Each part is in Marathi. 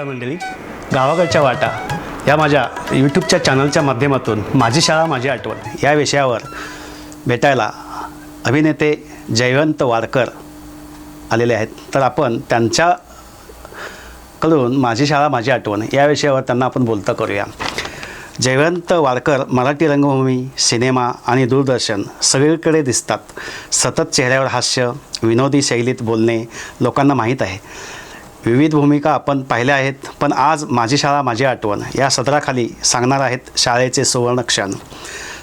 नमस्कार मंडळी. गावाकडच्या वाटा या माझ्या यूट्यूबच्या चॅनलच्या माध्यमातून माझी शाळा माझी आठवण या विषयावर भेटायला अभिनेते जयवंत वाडकर आलेले आहेत. तर आपण त्यांच्याकडून माझी शाळा माझी आठवण या विषयावर त्यांना आपण बोलता करूया. जयवंत वाडकर मराठी रंगभूमी सिनेमा आणि दूरदर्शन सगळीकडे दिसतात. सतत चेहऱ्यावर हास्य विनोदी शैलीत बोलणे लोकांना माहीत आहे. विविध भूमिका आपण पाहिल्या आहेत पण आज माझी शाळा माझी आठवण. या सदराखाली सांगणार आहेत शाळेचे सुवर्ण क्षण.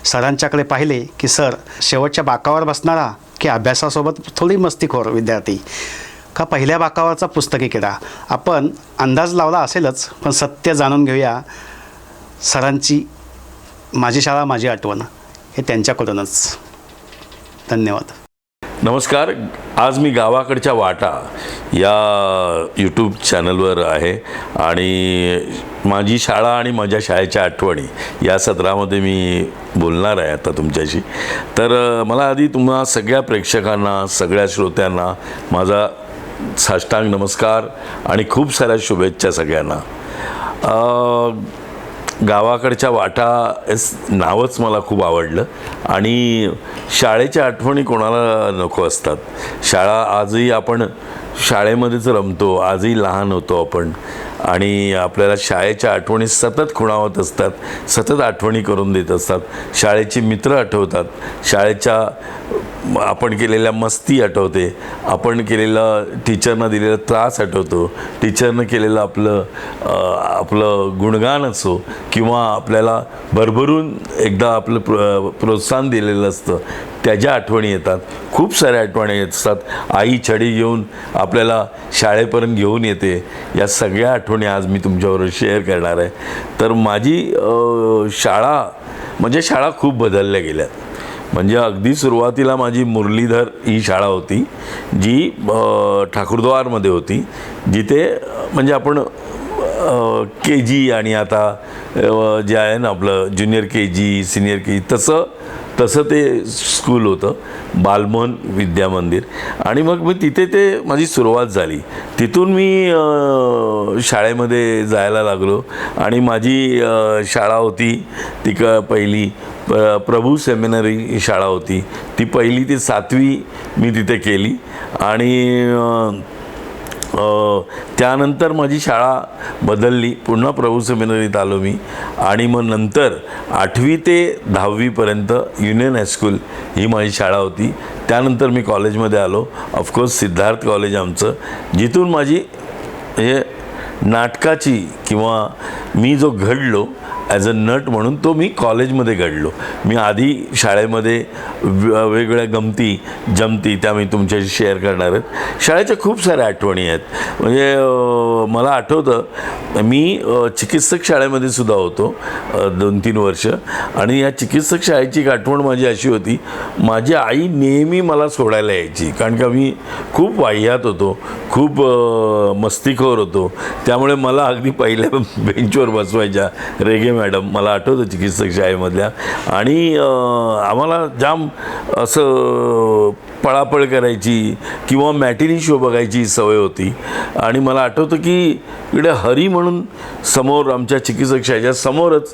सरांच्याकडे पाहिले की सर शेवटच्या बाकावर बसणारा की अभ्यासासोबत थोडी मस्तीखोर विद्यार्थी? का पहिल्या बाकावरचा पुस्तकी किडा? आपण अंदाज लावला असेलच पण सत्य जाणून घेऊया सरांची माझी शाळा माझी आठवण हे त्यांच्याकडूनच. धन्यवाद. नमस्कार. आज मी गावाकडच्या वाटा या यूट्यूब चॅनलवर आहे आणि माझी शाळा आणि माझ्या शाळेच्या आठवणी या सत्रामध्ये मी बोलणार आहे आता तुमच्याशी. तर मला आधी तुम्हा सगळ्या प्रेक्षकांना सगळ्या श्रोत्यांना माझा साष्टांग नमस्कार आणि खूप साऱ्या शुभेच्छा सगळ्यांना. गावाकडच्या वाटा हेच नावच मला खूप आवडलं. आणि शाळेच्या आठवणी कोणाला नको असतात. शाळा आजही आपण शाळेमध्येच रमतो आजही लहान होतो आपण. आणि आपल्याला शाळेच्या आठवणी सतत खुणावत असतात सतत आठवणी करून देत असतात. शाळेचे मित्र आठवतात शाळेच्या आपण केलेल्या मस्ती आठवते. आपण केलेला टीचरनं दिलेला त्रास आठवतो. टीचरनं केलेलं आपलं आपलं गुणगान असो किंवा आपल्याला भरभरून एकदा आपलं प्र प्रोत्साहन दिलेलं असतं. त्याच्या आठवणी येतात. खूप साऱ्या आठवणी येत असतात आई छडी घेऊन आपल्याला शाळेपर्यंत घेऊन येते. या सगळ्या आठवणी आज मी तुमच्याबरोबर शेअर करणार आहे. तर माझी शाळा म्हणजे शाळा खूप बदलल्या गेल्या म्हणजे अगदी सुरुवातीला माझी मुरलीधर ही शाळा होती जी ठाकूरद्वारमध्ये होती जिथे म्हणजे आपण के जी आणि आता जे आहे ना आपलं junior K G senior K जी तसं तसं ते स्कूल होतं बालमोहन विद्या मंदिर. आणि मग मी तिथे ते माझी सुरुवात झाली. तिथून मी शाळेमध्ये जायला लागलो. आणि माझी शाळा होती ती पहिली प्र प्रभू सेमिनरी शाळा होती. ती पहिली ते सातवी मी तिथे केली. आणि त्यानंतर माझी शाळा बदलली. पुन्हा प्रभू सेमिनरीत आलो मी. आणि मग नंतर आठवी ते दहावीपर्यंत युनियन हायस्कूल ही माझी शाळा होती. त्यानंतर मी कॉलेजमध्ये आलो. ऑफकोर्स सिद्धार्थ कॉलेज आमचं जिथून माझी हे नाटकाची किंवा मी जो घडलो ॲज अ नट म्हणून तो मी कॉलेजमध्ये घडलो. मी आधी शाळेमध्ये वेगवेगळ्या गमती जमती त्या मी तुमच्याशी शेअर करणार आहेत. शाळेच्या खूप साऱ्या आठवणी आहेत. म्हणजे मला आठवतं मी चिकित्सक शाळेमध्ये सुद्धा होतो दोन तीन वर्ष. आणि या चिकित्सक शाळेची एक आठवण माझी अशी होती माझी आई नेहमी मला सोडायला यायची. कारण का मी खूप वाह्यात होतो खूप मस्तीखोर होतो. त्यामुळे मला अगदी पहिल्या बेंचवर बसवायच्या रेगे मॅडम मला आठवतं चिकित्सक शाळेमधल्या. आणि आम्हाला जाम असं पळापळ करायची किंवा मॅटिनी शो बघायची सवय होती. आणि मला आठवतं की इकडे हरी म्हणून समोर आमच्या चिकित्सक शाळेच्या समोरच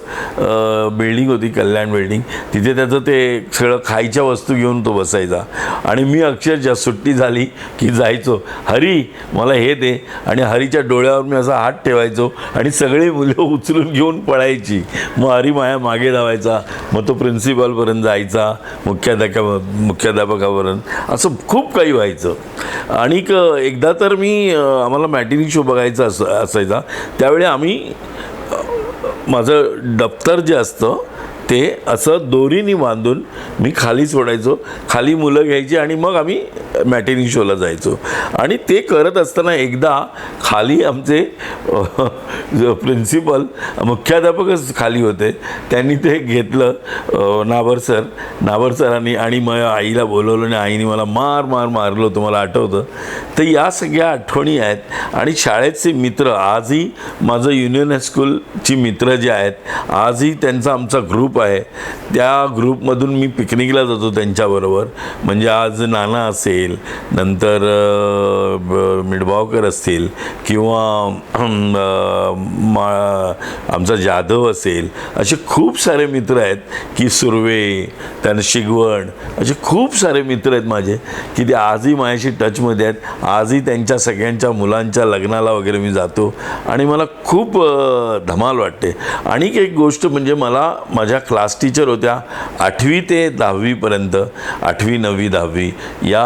बिल्डिंग होती कल्याण बिल्डिंग. तिथे त्याचं ते सगळं खायच्या वस्तू घेऊन तो बसायचा. आणि मी अक्षरशः सुट्टी झाली की जायचो. हरी मला हे दे. आणि हरीच्या डोळ्यावर मी असा हात ठेवायचो आणि सगळी मुलं उचलून घेऊन पळायची. मग हरी माया मागे धावायचा. मग तो प्रिन्सिपलपर्यंत जायचा. मुख्याध्यापका मुख्याध्यापकापर्यंत. असं खूप काही व्हायचं. आणि एकदा तर मी आम्हाला मॅटिनी शो बघायचा अस असायचा. त्यावेळी आम्ही माझं दप्तर जे असतं ते असं दोरीने बांधून मी खाली सोडायचो खाली मुलं घ्यायची आणि मग आम्ही मॅटिनी शोला जायचो. आणि ते करत असताना एकदा खाली आमचे प्रिन्सिपल मुख्याध्यापकच खाली होते. त्यांनी ते घेतलं. अ, नाबर सर नाबर सरांनी आणि मग आईला बोलवलं आणि आईने मला मार मार मारलो तुम्हाला आठवतं? तर या सगळ्या आठवणी आहेत. आणि शाळेचे मित्र आजही माझं युनियन हायस्कूलची मित्र जे आहेत आजही त्यांचा आमचा ग्रुप आहे. त्या ग्रुपमधून मी पिकनिकला जातो त्यांच्याबरोबर. म्हणजे आज नाना असेल असतील नंतर मिडबावकर असतील किंवा मा आमचा जाधव असेल असे खूप सारे मित्र आहेत की सुर्वे त्यानं शिगवण असे खूप सारे मित्र आहेत माझे की ते आजही माझ्याशी टचमध्ये आहेत. आजही त्यांच्या सगळ्यांच्या मुलांच्या लग्नाला वगैरे मी जातो. आणि मला खूप धमाल वाटते. आणि एक गोष्ट म्हणजे मला माझ्या क्लास टीचर होत्या आठवी ते दहावीपर्यंत आठवी नववी दहावी या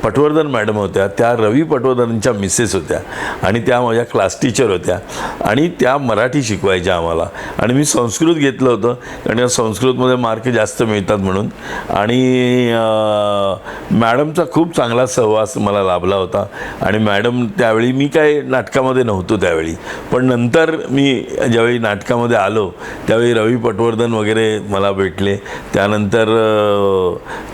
पटवर्धन मॅडम होत्या त्या रवी पटवर्धनच्या मिसेस होत्या आणि त्या माझ्या क्लास टीचर होत्या. आणि त्या मराठी शिकवायच्या आम्हाला. आणि मी संस्कृत घेतलं होतं कारण या संस्कृतमध्ये मार्क जास्त मिळतात म्हणून. आणि मॅडमचा खूप चांगला सहवास मला लाभला होता. आणि मॅडम त्यावेळी मी काय नाटकामध्ये नव्हतो त्यावेळी. पण नंतर मी ज्यावेळी नाटकामध्ये आलो त्यावेळी रवी पटवर्धन वगैरे मला भेटले. त्यानंतर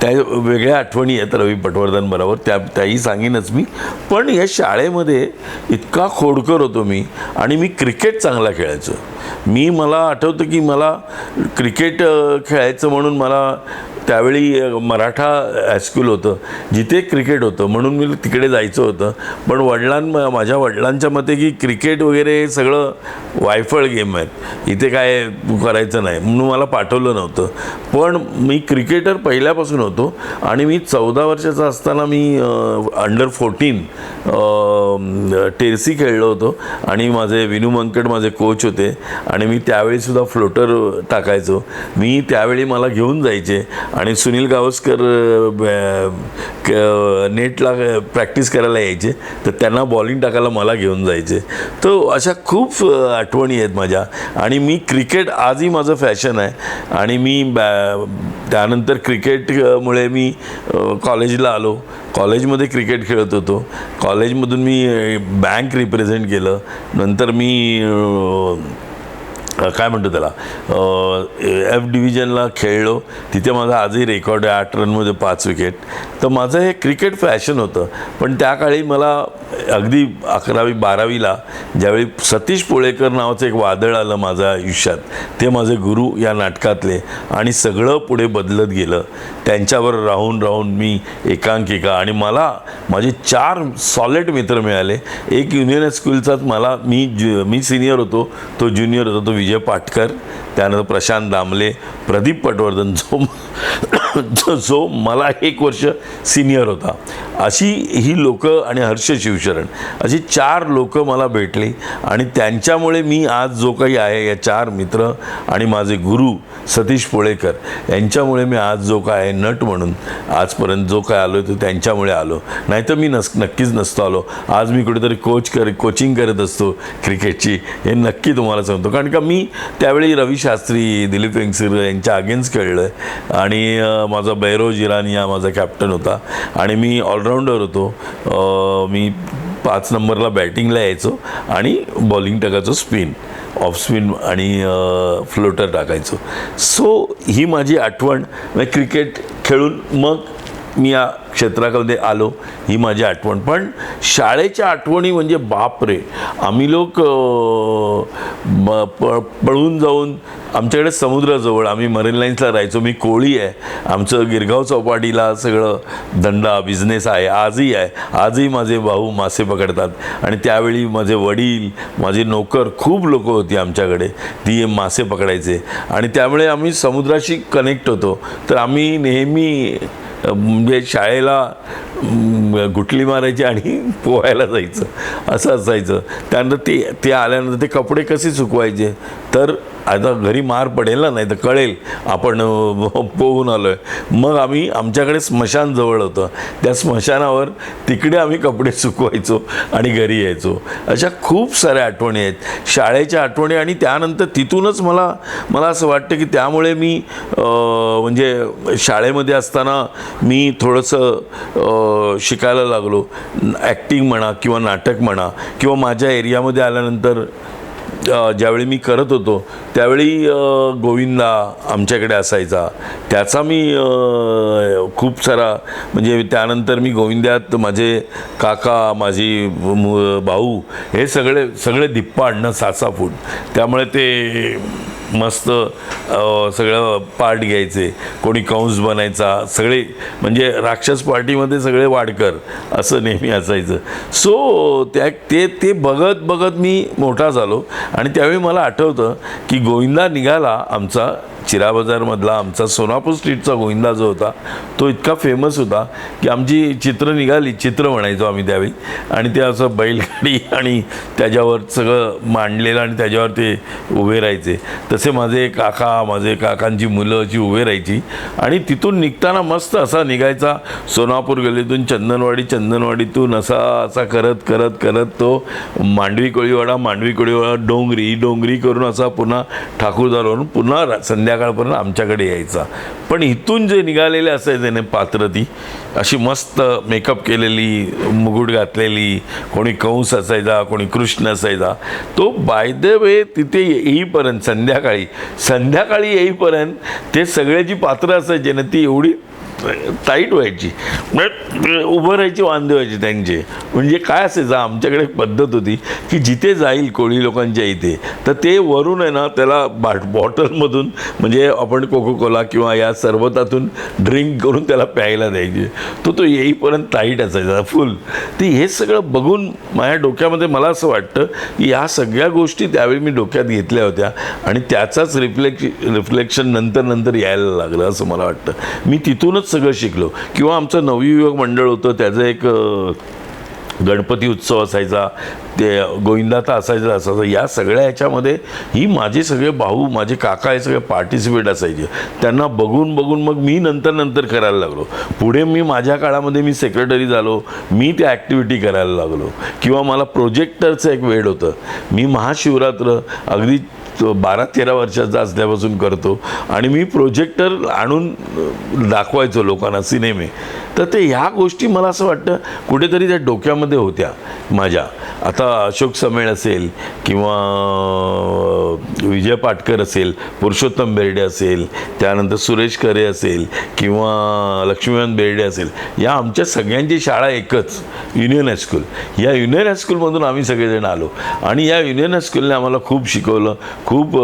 त्या वेगळ्या आठवणी आहेत रवी पटवर्धन बरोबर. त्या त्याही सांगेनच मी. पण या शाळेमध्ये इतका खोडकर होतो मी आणि मी क्रिकेट चांगला खेळायचो. मी मला आठवतं की मला क्रिकेट खेळायचं म्हणून मला त्यावेळी मराठा हायस्कूल होतं जिथे क्रिकेट होतं म्हणून मी तिकडे जायचं होतं. पण वडिलां माझ्या वडिलांच्या मते की क्रिकेट वगैरे हे सगळं वायफळ गेम आहेत. इथे काय करायचं नाही म्हणून मला पाठवलं नव्हतं. पण मी क्रिकेटर पहिल्यापासून होतो आणि मी चौदा वर्षाचा असताना मी अंडर फोर्टीन टेरसी खेळलो होतो आणि माझे विनू मंकट माझे कोच होते आणि मी त्यावेळीसुद्धा फ्लोटर टाकायचो. मी त्यावेळी मला घेऊन जायचे आणि सुनील गावस्कर क- नेटला प्रॅक्टिस करायला यायचे. तर त्यांना बॉलिंग टाकायला मला घेऊन जायचे. तर अशा खूप आठवणी आहेत माझ्या. आणि मी क्रिकेट आजही माझं फॅशन आहे. आणि मी बॅ त्यानंतर क्रिकेटमुळे मी कॉलेजला आलो. कॉलेजमध्ये क्रिकेट खेळत होतो. कॉलेजमधून मी बँक रिप्रेझेंट केलं. नंतर मी काय म्हणतो त्याला? एफ डिव्हिजनला खेळलो. तिथे माझा आजही रेकॉर्ड आहे आठ रनमध्ये पाच विकेट तर माझं हे क्रिकेट फॅशन होतं. पण त्या काळी मला अगदी अकरावी बारावीला ज्यावेळी सतीश पोळेकर नावाचं एक वादळ आलं माझ्या आयुष्यात ते माझे गुरु या नाटकातले आणि सगळं पुढे बदलत गेलं. त्यांच्यावर राहून राहून मी एकांकिका आणि मला माझे चार सॉलिड मित्र मिळाले. एक युनियन स्कूलचाच मला मी ज्यु मी सिनियर होतो तो ज्युनियर होता तो विजय पाटकर. त्यानंतर प्रशांत दामले प्रदीप पटवर्धन जो जो मला एक वर्ष सिनियर होता. अशी ही लोकं आणि हर्ष शिवशरण अशी चार लोकं मला भेटली आणि त्यांच्यामुळे मी आज जो काही आहे या चार मित्र आणि माझे गुरु सतीश पोळेकर यांच्यामुळे मी आज जो काय आहे नट म्हणून आजपर्यंत जो काय आलो तो त्यांच्यामुळे आलो. नाहीतर मी नस नक्कीच नसतो आलो. आज मी कुठेतरी कोच कर कोचिंग करत असतो क्रिकेटची हे नक्की तुम्हाला सांगतो. कारण का मी त्यावेळी रवी शास्त्री दिलीप वेंगसर यांच्या अगेन्स्ट खेळलं आहे आणि माझा बैरोज इराणी हा माझा कॅप्टन होता. आणि मी ऑलराऊंडर होतो. मी पाच नंबरला बॅटिंगला यायचो आणि बॉलिंग टाकायचो स्पिन ऑफ स्पिन आणि फ्लोटर टाकायचो. सो ही माझी आठवण. क्रिकेट खेळून मग मी या क्षेत्राकडे आलो ही माझी आठवण. पण शाळेच्या आठवणी म्हणजे बाप रे आम्ही लोक पळून जाऊन आमच्याकडे समुद्राजवळ आम्ही मरीन लाईन्सला राहायचो. मी कोळी आहे. आमचं गिरगाव चौपाटीला सगळं धंदा बिझनेस आहे. आजही आहे. आजही माझे भाऊ मासे पकडतात. आणि त्यावेळी माझे वडील माझे नोकर खूप लोक होती आमच्याकडे. ती मासे पकडायचे. आणि त्यामुळे आम्ही समुद्राशी कनेक्ट होतो. तर आम्ही नेहमी म्हणजे शाळेला गुटली मारायची आणि पोहायला जायचं. असं असायचं. त्यानंतर ते ते आल्यानंतर ते कपडे कसे सुकवायचे? तर आता घरी मार पडेल ना नाही तर कळेल. आपण पोहून आलो आहे मग आम्ही आमच्याकडे स्मशान जवळ होतं. त्या स्मशानावर तिकडे आम्ही कपडे सुकवायचो आणि घरी यायचो. अशा खूप साऱ्या आठवणी आहेत. शाळेच्या आठवणी आणि त्यानंतर तिथूनच मला मला असं वाटतं की त्यामुळे मी म्हणजे शाळेमध्ये असताना मी थोडंसं शिकायला लागलो. ॲक्टिंग म्हणा किंवा नाटक म्हणा किंवा माझ्या एरियामध्ये आल्यानंतर ज्यावेळी मी करत होतो त्यावेळी गोविंदा आमच्याकडे असायचा. त्याचा मी खूप सारा म्हणजे त्यानंतर मी गोविंद्यात माझे काका माझी मु- भाऊ हे सगळे सगळे धिप्पा आणणं सात सहा फूट त्यामुळे ते मस्त सगळं पार्ट घ्यायचे. कोणी कंस बनायचा सगळे म्हणजे राक्षस पार्टीमध्ये सगळे वाडकर असं नेहमी असायचं. सो त्या ते ते बघत बघत मी मोठा झालो. आणि त्यावेळी मला आठवतं की गोविंदा निघाला आमचा चिरा बाजारमधला आमचा सोनापूर स्ट्रीटचा गोविंदा जो होता तो इतका फेमस होता की आमची चित्र निघाली चित्र म्हणायचो आम्ही त्यावेळी. आणि ते असं बैलगाडी आणि त्याच्यावर सगळं मांडलेलं आणि त्याच्यावर ते उभे राहायचे. तसे माझे काका माझे काकांची मुलं अशी उभे राहायची. आणि तिथून निघताना मस्त असा निघायचा सोनापूर गल्लीतून चंदनवाडी चंदनवाडीतून असा असा करत करत करत तो मांडवी कोळीवाडा मांडवी कोळीवाडा डोंगरी डोंगरी करून असा पुन्हा ठाकूरदारवरून पुन्हा संध्याकाळ संध्याकाळपर्यंत आमच्याकडे यायचा. पण इथून जे निघालेले असायचे ना पात्र ती अशी मस्त मेकअप केलेली मुगुट घातलेली कोणी कंस असायचा कोणी कृष्ण असायचा तो बाय द वे तिथे येईपर्यंत संध्याकाळी संध्याकाळी येईपर्यंत ते सगळे जी पात्र असायचे ना ती एवढी टाईट व्हायची. म्हणजे उभं राहायची वांदे व्हायचे त्यांचे. म्हणजे काय असायचं आमच्याकडे एक पद्धत होती की जिथे जाईल कोळी लोकांच्या इथे तर ते वरून आहे ना त्याला बाट बॉटलमधून म्हणजे आपण कोको कोला किंवा या सरबतातून ड्रिंक करून त्याला प्यायला द्यायचे. तो तो येईपर्यंत टाईट असायचा फुल. ते हे सगळं बघून माझ्या डोक्यामध्ये मला असं वाटतं की या सगळ्या गोष्टी त्यावेळी मी डोक्यात घेतल्या होत्या आणि त्याचाच रिफ्लेक्श रिफ्लेक्शन नंतर नंतर यायला लागलं असं मला वाटतं. मी तिथूनच सगळं शिकलो. किंवा आमचं नवयुवक मंडळ होतं त्याचं एक गणपती उत्सव असायचा ते गोविंदाचा असायचा असायचा या सगळ्या ह्याच्यामध्ये ही माझे सगळे भाऊ माझे काका हे सगळे पार्टिसिपेट असायचे. त्यांना बघून बघून मग मी नंतर नंतर करायला लागलो. पुढे मी माझ्या काळामध्ये मी सेक्रेटरी झालो मी त्या ॲक्टिव्हिटी करायला लागलो. किंवा मला प्रोजेक्टरचं एक वेळ होतं. मी महाशिवरात्र अगदी तो बारा तेरा वर्षाचा असल्यापासून करतो. आणि मी प्रोजेक्टर आणून दाखवायचो लोकांना सिनेमे. तर ते ह्या गोष्टी मला असं वाटतं कुठेतरी त्या डोक्यामध्ये होत्या माझ्या. आता अशोक समेळ असेल किंवा विजय पाटकर असेल पुरुषोत्तम बेर्डे असेल त्यानंतर सुरेश खरे असेल किंवा लक्ष्मीकांत बेर्डे असेल या आमच्या सगळ्यांची शाळा एकच युनियन हायस्कूल या युनियन हायस्कूलमधून आम्ही सगळेजण आलो आणि या युनियन हायस्कूलने आम्हाला खूप शिकवलं खूप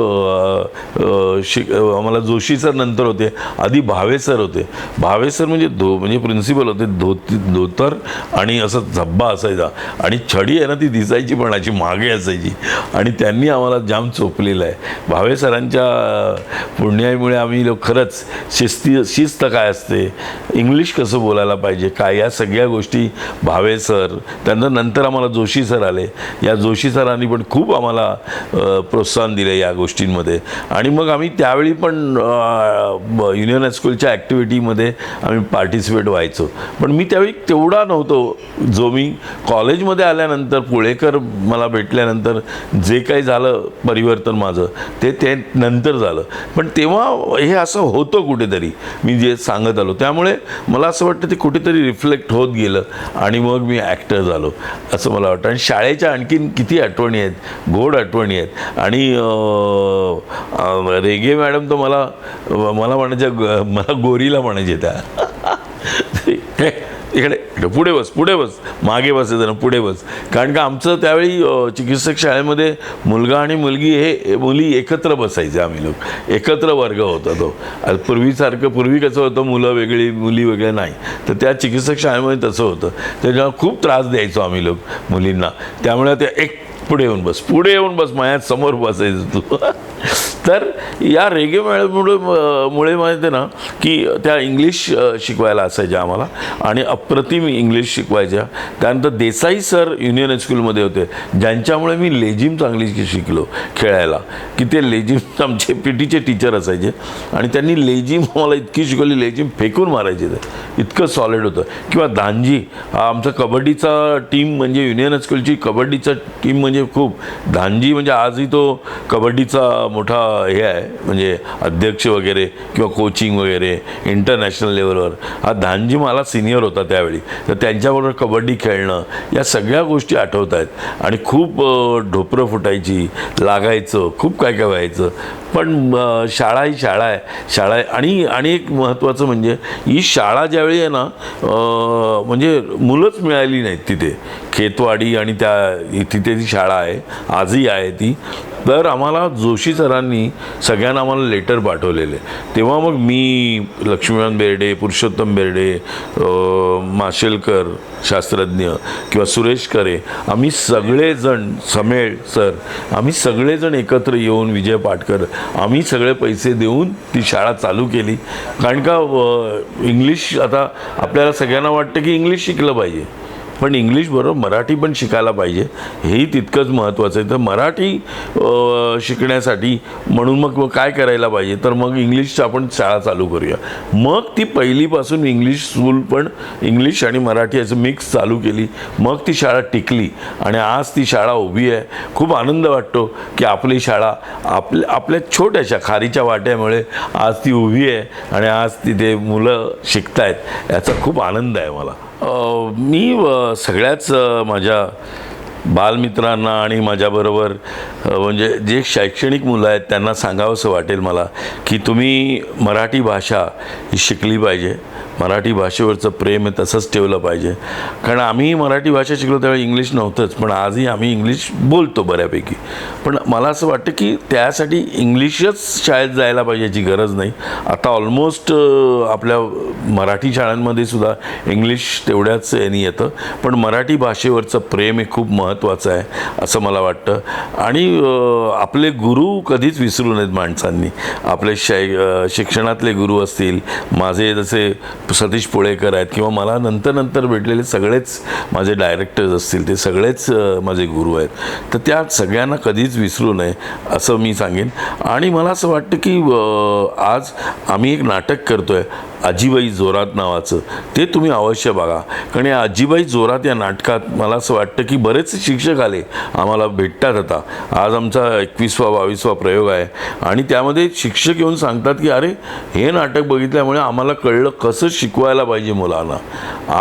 शिक आम्हाला जोशी सर नंतर होते आधी भावे सर होते. भावे सर म्हणजे धो म्हणजे प्रिन्सिपल होते धोती धोतर आणि असं झब्बा असायचा. आणि छडी आहे ना ती दिसायची पण अशी मागे असायची. आणि त्यांनी आम्हाला जाम चोपलेलं आहे. भावे सरांच्या पुण्यामुळे आम्ही लोक खरंच शिस्ती शिस्त काय असते? इंग्लिश कसं बोलायला पाहिजे? काय? या सगळ्या गोष्टी भावे सर त्यानंतर नंतर आम्हाला जोशी सर आले. या जोशी सरांनी पण खूप आम्हाला प्रोत्साहन दिले या गोष्टींमध्ये. आणि मग आम्ही त्यावेळी पण युनियन हायस्कूलच्या ॲक्टिव्हिटीमध्ये आम्ही पार्टिसिपेट व्हायचो. पण मी त्यावेळी तेवढा नव्हतो. जो मी कॉलेजमध्ये आल्यानंतर पुळेकर मला भेटल्यानंतर जे काही झालं परिवर्तन माझं ते ते नंतर झालं. पण तेव्हा हे असं होतं कुठेतरी मी जे सांगत आलो. त्यामुळे मला असं वाटतं ते कुठेतरी रिफ्लेक्ट होत गेलं आणि मग मी ॲक्टर झालो असं मला वाटतं. आणि शाळेच्या आणखीन किती आठवणी आहेत गोड आठवणी आहेत. आणि रेगे मॅडम तर मला मला म्हणायच्या मला गोरीला म्हणायचे त्या. इकडे इकडे पुढे बस पुढे बस मागे बस जरा पुढे बस. कारण का आमचं त्यावेळी चिकित्सक शाळेमध्ये मुलगा आणि मुलगी हे मुली एकत्र बसायचे आम्ही लोक. एकत्र वर्ग होता तो. पूर्वीसारखं पूर्वी कसं होतं मुलं वेगळी मुली वेगळ्या नाही. तर त्या चिकित्सक शाळेमध्ये तसं होतं. त्याच्यामुळे खूप त्रास द्यायचो आम्ही लोक मुलींना. त्यामुळे त्या एक पुढे येऊन बस पुढे येऊन बस माझ्यासमोर बसायचं तू. तर या रेगे मेळ्यामुळे मुळे माहिती आहे ना की त्या इंग्लिश शिकवायला असायच्या आम्हाला. आणि अप्रतिम इंग्लिश शिकवायच्या. त्यानंतर देसाई सर युनियन हायस्कूलमध्ये होते. ज्यांच्यामुळे मी लेझिम चांगली शिकलो खेळायला. की ते लेझिम आमचे पी टीचे टीचर असायचे. आणि त्यांनी लेझिम मला इतकी शिकवली लेझिम फेकून मारायचे ते. इतकं सॉलिड होतं. किंवा दांजी हा आमचा कबड्डीचा टीम म्हणजे युनियन हायस्कूलची कबड्डीचा टीम म्हणजे म्हणजे खूप धानजी म्हणजे आजही तो कबड्डीचा मोठा हे आहे म्हणजे अध्यक्ष वगैरे किंवा कोचिंग वगैरे इंटरनॅशनल लेवलवर हा धानजी मला सिनियर होता त्यावेळी. तर त्यांच्याबरोबर कबड्डी खेळणं या सगळ्या गोष्टी आठवत आहेत. आणि खूप ढोपरं फुटायची लागायचं खूप काय काय व्हायचं. पण शाळा ही शाळा आहे. शाळा आहे. आणि आणि एक महत्त्वाचं म्हणजे ही शाळा ज्यावेळी आहे ना म्हणजे मुलंच मिळाली नाहीत तिथे. खेतवाडी आणि त्या तिथे ती शाळा आहे आजही आहे ती तर आम्हाला जोशी सरांनी सगळ्यांना आम्हाला लेटर पाठवलेले. तेव्हा मग मी लक्ष्मीकांत बेर्डे पुरुषोत्तम बेर्डे माशेलकर शास्त्रज्ञ किंवा सुरेश करे आम्ही सगळेजण समेळ सर आम्ही सगळेजण एकत्र येऊन विजय पाटकर आम्ही सगळे पैसे देऊन ती शाळा चालू केली. कारण का इंग्लिश आता आपल्याला सगळ्यांना वाटतं की इंग्लिश शिकलं पाहिजे. पण इंग्लिश बरोबर मराठी पण शिकायला पाहिजे. हेही तितकंच महत्त्वाचं आहे. तर मराठी शिकण्यासाठी म्हणून मग काय करायला पाहिजे? तर मग इंग्लिशचं आपण शाळा चालू करूया. मग ती पहिलीपासून इंग्लिश स्कूल पण इंग्लिश आणि मराठी याचं मिक्स चालू केली. मग ती शाळा टिकली. आणि आज ती शाळा उभी आहे. खूप आनंद वाटतो की आपली शाळा आपल्या आपल्या छोट्याशा खारीच्या वाट्यामुळे आज ती उभी आहे आणि आज तिथे मुलं शिकतायत. याचा खूप आनंद आहे मला. मी सगळ्याच माझ्या बालमित्रांना आणि माझ्याबरोबर म्हणजे जे शैक्षणिक मुलं आहेत त्यांना सांगावंसं वाटेल मला की तुम्ही मराठी भाषा ही शिकली पाहिजे. मराठी भाषेवरचं प्रेम आहे तसंच ठेवलं पाहिजे. कारण आम्ही मराठी भाषा शिकलो त्यावेळी इंग्लिश नव्हतंच पण आजही आम्ही इंग्लिश बोलतो बऱ्यापैकी. पण मला असं वाटतं की त्यासाठी इंग्लिशच शाळेत जायला पाहिजे याची गरज नाही. आता ऑलमोस्ट आपल्या मराठी शाळांमध्ये सुद्धा इंग्लिश तेवढ्याच यांनी येतं. पण मराठी भाषेवरचं प्रेम हे खूप महत्त्वाचं महत्त्वाचं आहे असं मला वाटतं. आणि आपले गुरु कधीच विसरू नयेत माणसांनी. आपले शै शिक्षणातले गुरु असतील माझे जसे सतीश पोळेकर आहेत किंवा मला नंतर नंतर भेटलेले सगळेच माझे डायरेक्टर्स असतील ते सगळेच माझे गुरु आहेत. तर त्या सगळ्यांना कधीच विसरू नये असं मी सांगेन. आणि मला असं वाटतं की आज आम्ही एक नाटक करतो आहे आजीबाई जोरात नावाचं ते तुम्ही अवश्य बघा. कारण या आजीबाई जोरात या नाटकात मला असं वाटतं की बरेच शिक्षक आले आम्हाला भेटतात आता. आज आमचा एकवीसवा बावीसवा प्रयोग आहे. आणि त्यामध्ये शिक्षक येऊन सांगतात की अरे हे नाटक बघितल्यामुळे आम्हाला कळलं कसं शिकवायला पाहिजे मुलांना.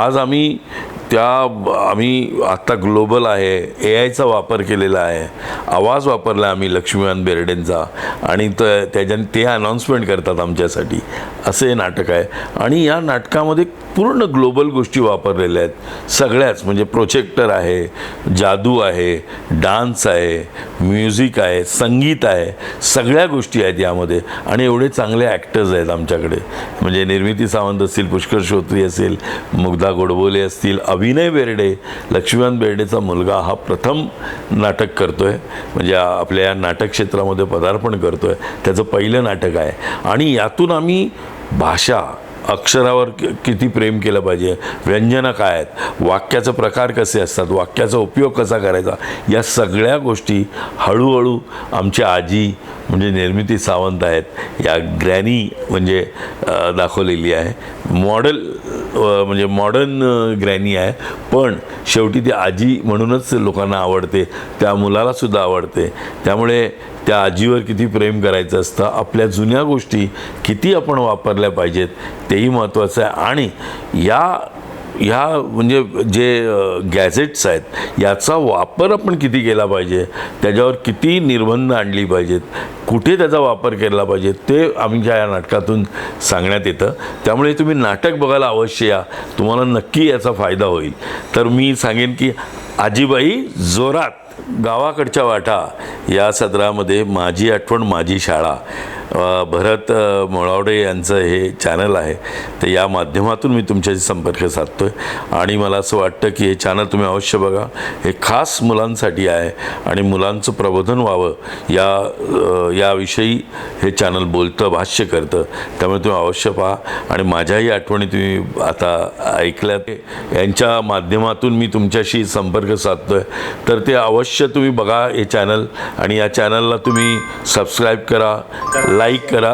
आज आम्ही त्या आम्ही आत्ता ग्लोबल आहे ए आयचा वापर केलेला आहे आवाज वापरला आम्ही लक्ष्मीकांत बेर्डेंचा आणि त त्याच्याने ते अनाऊन्समेंट करतात आमच्यासाठी. असे हे नाटक आहे. आणि या नाटकामध्ये पूर्ण ग्लोबल गोष्टी वापरलेल्या आहेत. सगळ्याच म्हणजे प्रोजेक्टर आहे जादू आहे डान्स आहे म्युझिक आहे संगीत आहे सगळ्या गोष्टी आहेत यामध्ये. आणि एवढे चांगले ॲक्टर्स आहेत आमच्याकडे. म्हणजे निर्मिती सावंत असतील पुष्कर श्रोत्री असेल मुग्धा गोडबोले असतील अभिनय बेर्डे लक्ष्मीकांत बेर्डेचा मुलगा हा प्रथम नाटक करतो आहे म्हणजे आपल्या या नाटक क्षेत्रामध्ये पदार्पण करतो आहे त्याचं पहिलं नाटक आहे. आणि यातून आम्ही भाषा अक्षरावर किती प्रेम केलं पाहिजे? व्यंजनं काय आहेत? वाक्याचं प्रकार कसे असतात? वाक्याचा उपयोग कसा करायचा? या सगळ्या गोष्टी हळूहळू आमची आजी म्हणजे निर्मिती सावंत आहेत या ग्रॅनी म्हणजे दाखवलेली आहे. मॉडेल म्हणजे मॉडर्न ग्रॅनी आहे. पण शेवटी ती आजी म्हणूनच लोकांना आवडते. त्या मुलालासुद्धा आवडते. त्यामुळे त्या आजीवर किती प्रेम करायचं असतं आपल्या जुन्या गोष्टी किती आपण वापरल्या पाहिजेत तेही महत्त्वाचं आहे. आणि या ह्या म्हणजे जे गॅझेट्स आहेत याचा वापर आपण किती केला पाहिजे त्याच्यावर किती निर्बंध आणली पाहिजेत कुठे त्याचा वापर केला पाहिजे ते आमच्या या नाटकातून सांगण्यात येतं. त्यामुळे तुम्ही नाटक बघायला अवश्य या. तुम्हाला नक्की याचा फायदा होईल. तर मी सांगेन की आजीबाई जोरात गावाकडच्या वाटा या सदरामध्ये माझी आठवण माझी शाळा. भरत मोळावडे यांचं हे चॅनल आहे. तर या माध्यमातून मी तुमच्याशी संपर्क साधतो आहे आणि मला असं वाटतं की हे चॅनल तुम्ही अवश्य बघा. हे खास मुलांसाठी आहे आणि मुलांचं प्रबोधन व्हावं या याविषयी हे चॅनल बोलतं भाष्य करतं. त्यामुळे तुम्ही अवश्य पहा. आणि माझ्याही आठवणी तुम्ही आता ऐकल्यात. यांच्या माध्यमातून मी तुमच्याशी संपर्क साधतो आहे तर ते अवश्य तुम्ही बघा हे चॅनल आणि या चॅनलला तुम्ही सबस्क्राईब करा. लाईक करा.